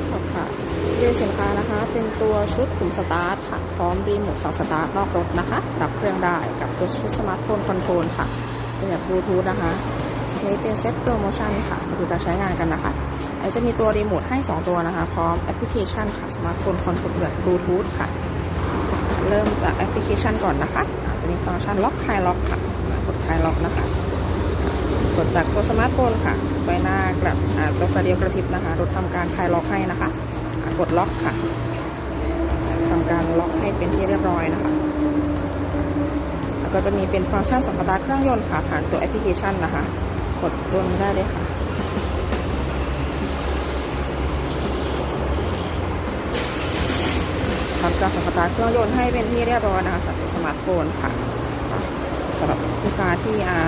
ร์ช็อปค่ะเรียสินค้านะคะ เป็นตัวชุดปุ่มสตาร์ทค่ะ พร้อมรีโมทสั่งสตาร์ทนอกรถนะคะดับเครื่องได้กับตัวชุดสมาร์ทโฟนคอนโทรลค่ะเป็นแบบบลูทูธนะคะนี่เป็นเซ็ตโปรโมชั่นค่ะมาดูการใช้งานกันนะคะอันจะมีตัวรีโมทให้ 2 ตัวนะคะ พร้อมแอปพลิเคชันค่ะสมาร์ทโฟนคอนโทรลแบบบลูทูธค่ะ เริ่มจากแอปพลิเคชันก่อนนะคะจจะมีฟังก์ชันล็อกคลายล็อกค่ะกดคลายล็อกนะคะ กดจากตัวสมาร์ทโฟนค่ะ ไฟหน้ากลับอ่าตัวไฟเดียวกระพริบนะคะ รถทำการคลายล็อกให้นะคะ กดล็อกค่ะทำการล็อกให้เป็นที่เรียบร้อยนะคะ แล้วก็จะมีเป็นฟังก์ชันสัมปทานเครื่องยนต์ค่ะ ผ่านตัวแอปพลิเคชันนะคะ กดตัวนี้ได้เลยค่ะทำการสัมปทานเครื่องยนต์ให้เป็นที่เรียบร้อยนะคะสำหรับสมาร์ทโฟนค่ะสำหรับลูกค้าที่อ่า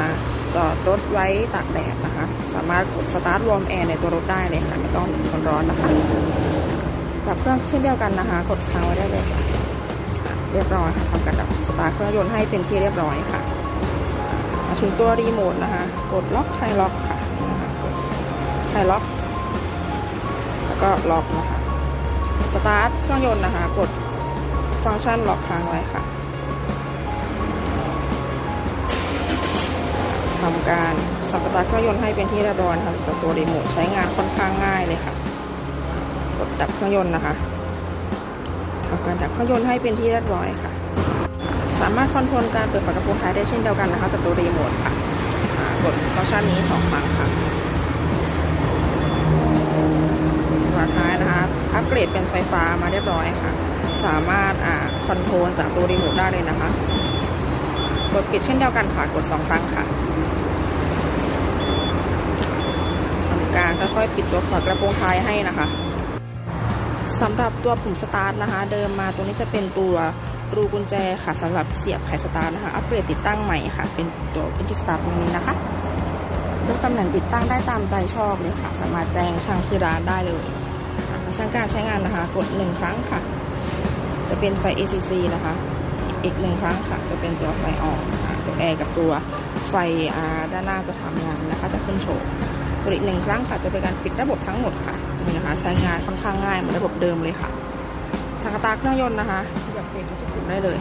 จอดรถไว้ตากแดดนะคะ สามารถกดสตาร์ทวอร์มแอร์ในตัวรถได้เลยค่ะ ไม่ต้องมันร้อนนะคะ ดับเครื่องเช่นเดียวกันนะคะ กดค้างไว้ได้เลยเรียบร้อยค่ะทำการดับสตาร์ทเครื่องยนต์ให้เป็นที่เรียบร้อยค่ะมาถึงตัวรีโมทนะคะ กดล็อกไทล็อกค่ะนะคะกดไทล็อก แล้วก็ล็อกนะคะ สตาร์ทเครื่องยนต์นะคะ กดฟังก์ชันล็อกค้างไว้ค่ะ ทำการสับตาร์ทเครื่องยนต์ให้เป็นที่เรียบร้อยนะคะกับตัวรีโมทใช้งานค่อนข้างง่ายเลยค่ะ กดดับเครื่องยนต์นะคะทำการดับเครื่องยนต์ให้เป็นที่เรียบร้อยค่ะ สามารถคอนโทรลการเปิดฝากระโปรงท้ายได้เช่นเดียวกันนะคะจากตัวรีโมทค่ะกดฟังก์ชันนี้สองครั้งค่ะตัวท้ายนะคะอัปเกรดเป็นไฟฟ้ามาเรียบร้อยค่ะ สามารถอ่าคอนโทรลจากตัวรีโมทได้เลยนะคะกดปิดเช่นเดียวกันค่ะกด 2 ครั้งค่ะทำการ ค่อยๆปิดตัวฝากระโปรงท้ายให้นะคะสำหรับตัวปุ่มสตาร์ทนะคะ เดิมมาตรงนี้จะเป็นตัวรูกุญแจค่ะสำหรับเสียบไขสตาร์ทนะคะ อัปเกรดติดตั้งใหม่ค่ะ เป็นตัวเป็นจิสตาร์ทตรงนี้นะคะเลือกตำแหน่งติดตั้งได้ตามใจชอบเลยค่ะ สามารถแจ้งช่างที่ร้านได้เลยช่างการใช้งานนะคะ กด1ครั้งค่ะ จะเป็นไฟ ACC นะคะ อีกหนึ่งครั้งค่ะ จะเป็นตัวไฟออนตัวแอร์กับตัวไฟด้านหน้าจะทำงานนะคะ จะขึ้นโชว์ กดอีกหนึ่งครั้งค่ะจะเป็นการปิดระบบทั้งหมดค่ะนี่นะคะใช้งานค่อนข้างง่ายเหมือนระบบเดิมเลยค่ะสังกตาเครื่องยนต์นะคะอยากเปลี่ยนก็จะปุ่มได้เลย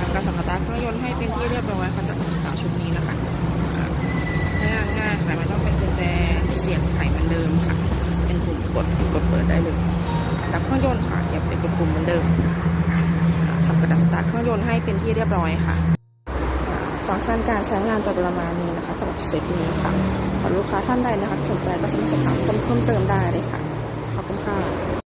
ทำการสัมผัสเครื่องยนต์ให้เป็นที่เรียบร้อยค่ะจากสตาร์ชุดนี้นะคะใช้งานง่ายแต่ไม่ต้องเป็นกุญแจเสียบไขเหมือนเดิมค่ะ เป็นปุ่มกดกดเปิดได้เลยดับเครื่องยนต์ค่ะอย่าเป็นกดปุ่มเหมือนเดิมทำการดับสตาร์เครื่องยนต์ให้เป็นที่เรียบร้อยค่ะ ฟังก์ชันการใช้งานจะประมาณนี้นะคะสำหรับเซตนี้ค่ะสำหรับลูกค้าท่านใดนะคะสนใจก็สามารถสอบถามเพิ่มเติมได้เลยค่ะ ขอบคุณค่ะ